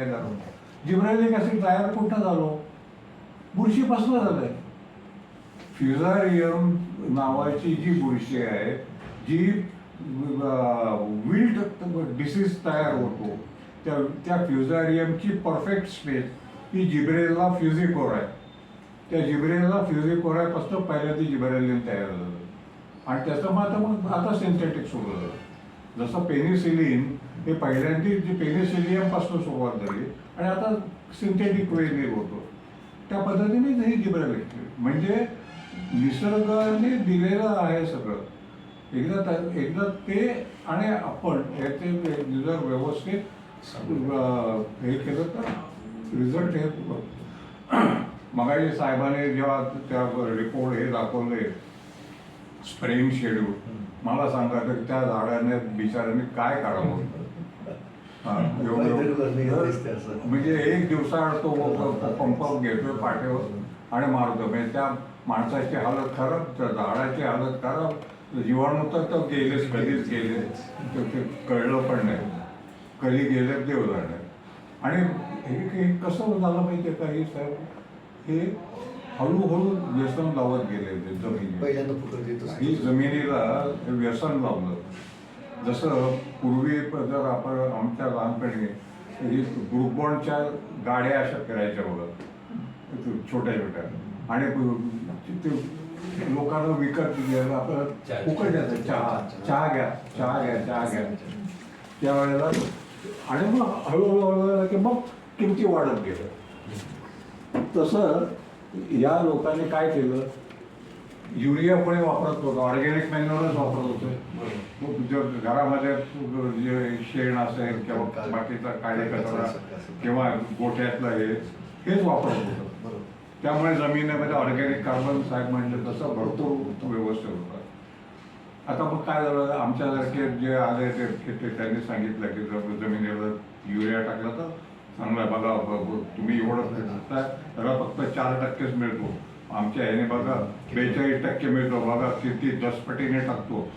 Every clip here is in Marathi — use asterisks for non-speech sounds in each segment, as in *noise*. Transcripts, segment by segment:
बाकायदार जिब्रायलिक ॲसिड तयार कुठं झालो? बुरशीपासून झालं आहे फ्युझारियम नावाची जी बुरशी आहे जी विल्ड डिसीज तयार होतो त्या त्या फ्युझारियमची परफेक्ट स्पेस ही जिब्रेला फ्युझिकोर आहे. त्या जिब्रेला फ्युझिकोरापासून ती जिब्रेलियम तयार झालं. आणि त्याचं मग आता मग आता सिंथेटिक सुरू झालं. जसं पेनिसिलिन हे पहिल्यांदा जे पेनिसिलियमपासून सुरुवात झाली आणि आता सिंथेटिक वेने होतो. त्या पद्धतीने ही जिब्रेलिक म्हणजे निसर्गाने दिलेलं आहे सगळं. एकदा त्या- एकदा ते आणि आपण याचे जर व्यवस्थित हे केलं तर रिझल्ट हे *clears throat* मगाशी साहेबाने जेव्हा त्या रिपोर्ट हे दाखवले स्प्रेइंग शेड्यूल मला सांगा तर त्या झाडाने बिचाऱ्याने काय करावं. म्हणजे एक दिवसाआड तो पंप घेतोय पाठीवर आणि मारतो. म्हणजे त्या माणसाची हालत खराब त्या झाडाची हालत खराब. जीवाणू तर तो गेलेच कधीच गेले ते ते कळलं पण नाही. कधी गेले देव जाणे आणि हे कसं झालं माहितीये का हे साहेब? हे हळूहळू व्यसन लावत गेले ते जमिनी ही जमिनीला व्यसन लावलं. जसं पूर्वी जर आपण आमच्या लहानपणी ही ग्रुपबॉन्डच्या गाड्या अशा फिरायच्या बघा. छोट्या छोट्या. आणि ते लोकांना विकत घ्यायला आपलं चहा. फुकट द्यायचं. चहा चहा घ्या चहा घ्या चहा घ्या. त्यावेळेला आणि मग हळूहळू हळूहळू की मग किमती वाढत गेलं तसं या लोकांनी काय केलं? युरिया कोणी वापरत होतं ऑर्गॅनिक मॅन्युअरच वापरत होते. घरामध्ये जे शेण असेल किंवा बाकीचा काळे कचरा किंवा गोठ्यातलं हे हेच वापरत होतं. बरोबर. त्यामुळे जमिनीमध्ये ऑर्गॅनिक कार्बन साहेब म्हणलं तसं भरपूर व्यवस्थित होतं. आता मग काय झालं? आमच्यासारखे जे आले ते त्यांनी सांगितलं की जर जमिनीवर युरिया टाकला तर चांगला आहे. बघा तुम्ही एवढं टाकताय त्याला फक्त चार टक्केच मिळतो. आमच्या ह्याने बघा बेचाळीस टक्के मिळतो. बघा किती दसपटीने टाकतो.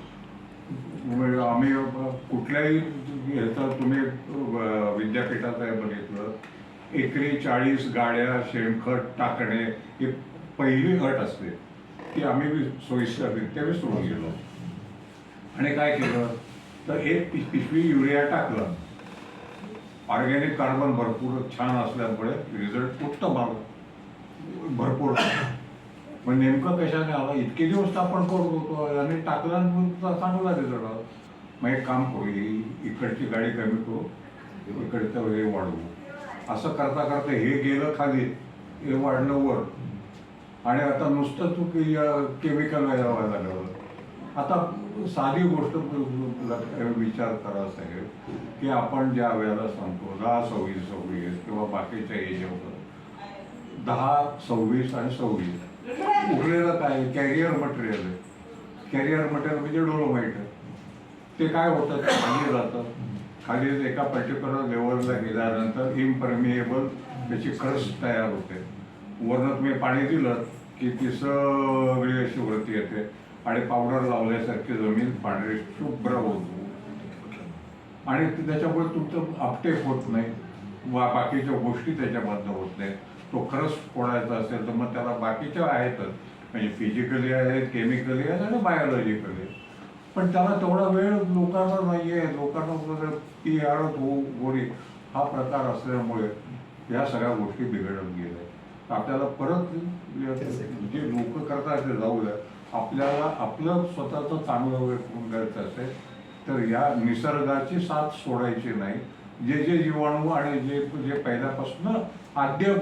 म्हणजे आम्ही कुठल्याही ह्याचं तुम्ही विद्यापीठात आहे बघितलं. एकरी चाळीस गाड्या शेणखत टाकणे ही पहिली अट असते. ती आम्ही सोयीस्कर सोयीस्कररित्या विसरून सोडून गेलो. आणि काय केलं? तर एक पिशवी युरिया टाकलं. ऑर्गॅनिक कार्बन भरपूर छान असल्यामुळे रिझल्ट उत्तम आला. भरपूर. पण नेमकं कशाने आला? इतके दिवस तर आपण करत होतो आणि टाकला आणि चांगला रिझल्ट आला. मग एक काम करू इकडची गाडी कमी करू इकडचं हे वाढवू. असं करता करता हे गेलं खाली हे वाढलं वर. आणि आता नुसतं तू केमिकल व्हायला लागलं. आता साधी गोष्ट विचार करा साहेब की आपण ज्या वेळेला सांगतो दहा सव्वीस सव्वीस किंवा बाकीच्या एजवर दहा सव्वीस आणि सव्वीस उरलेलं काय? कॅरियर मटेरियल आहे. कॅरियर मटेरियल म्हणजे डोलोमाइट आहे ते काय होतं? ते खाली जातं. खाली एका पर्टिक्युलर लेवलला गेल्यानंतर इम्परमिएबल त्याची क्रस तयार होते. वरनं तुम्ही पाणी दिलं की ती सगळी अशी वरती येते. आणि पावडर लावल्यासारखी जमीन पांढरी शुभ्र होतो आणि त्याच्यामुळे तुमचं अपटेक होत नाही. वा बाकीच्या गोष्टी त्याच्यामधनं होत नाही तो खरंच फोडायचा असेल तर मग त्याला बाकीच्या आहेतच. म्हणजे फिजिकली आहेत केमिकली आहेत आणि बायोलॉजिकली पण त्याला तेवढा वेळ लोकांना नाही आहे लोकांना म्हणजे ती आळत हो गोडी हा प्रकार असल्यामुळे या सगळ्या गोष्टी बिघडत गेल्या. आपल्याला परत जे लोक करतात ते जाऊ द्या. आपल्याला आपलं स्वतःचं चांगलं वेळ करायचं असेल तर या निसर्गाची साथ सोडायची नाही. जे जे जीवाणू आणि जे जे पहिल्यापासून आद्य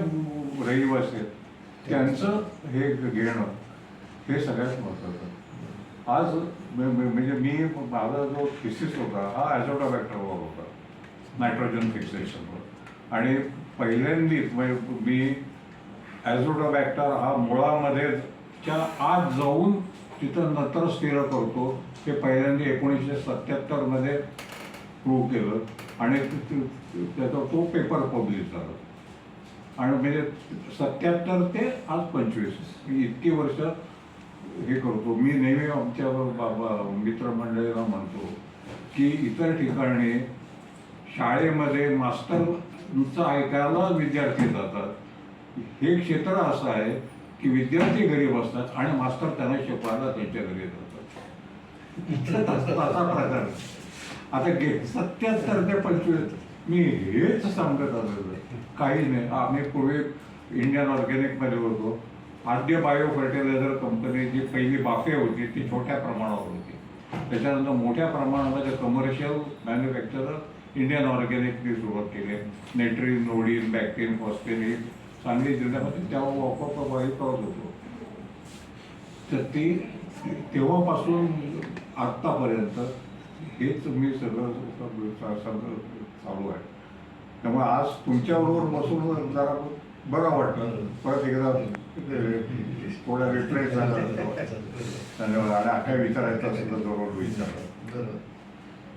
रहिवासी आहेत त्यांचं हे घेणं हे सगळ्यात महत्त्वाचं. आज म्हणजे मी माझा जो थिसिस होता हा ॲझोटोबॅक्टरवर होता नायट्रोजन फिक्सेशनवर आणि पहिल्यांदीच म्हणजे मी ॲझोटोबॅक्टर हा मुळामध्येच च्या आत जाऊन तिथं नंतर स्थिर करतो. ते पहिल्यांदा एकोणीसशे सत्याहत्तरमध्ये प्रूव्ह केलं. आणि त्याचा तो पेपर पब्लिश झाला. आणि म्हणजे सत्याहत्तर ते आज पंचवीस. मी इतकी वर्ष हे करतो. मी नेहमी आमच्या बाबा मित्रमंडळीला म्हणतो की इतर ठिकाणी शाळेमध्ये मास्तरचं ऐकायला विद्यार्थी जातात. हे क्षेत्र असं आहे की विद्यार्थी घरी असतात आणि मास्तर त्यांना शिकवायला त्यांच्या घरी जातात असा प्रकार आता गे सत्याहत्तर ते पंचवीस मी हेच सांगत आलेलो काही नाही. आम्ही पूर्वी इंडियन ऑर्गॅनिकमध्ये होतो. आद्य बायो फर्टिलायझर कंपनी जी पहिली बाफे होती ती छोट्या प्रमाणावर होती. त्याच्यानंतर मोठ्या प्रमाणामध्ये कमर्शियल मॅन्युफॅक्चरर इंडियन ऑर्गॅनिकने सुरुवात केली. नेट्रिन नोडीन बॅक्टेरिन फॉस्फेन हे सांगली जिल्ह्यामध्ये तेव्हा वापर तर ती तेव्हापासून आत्तापर्यंत हेच मी सगळं सगळं सगळं चालू आहे. त्यामुळे आज तुमच्याबरोबर बसून जरा बरं वाटलं. परत एकदा थोडा रिफ्रेश झाला. धन्यवाद. आणि काय विचारायचं असेल तर जरूर विचारा. बरोबर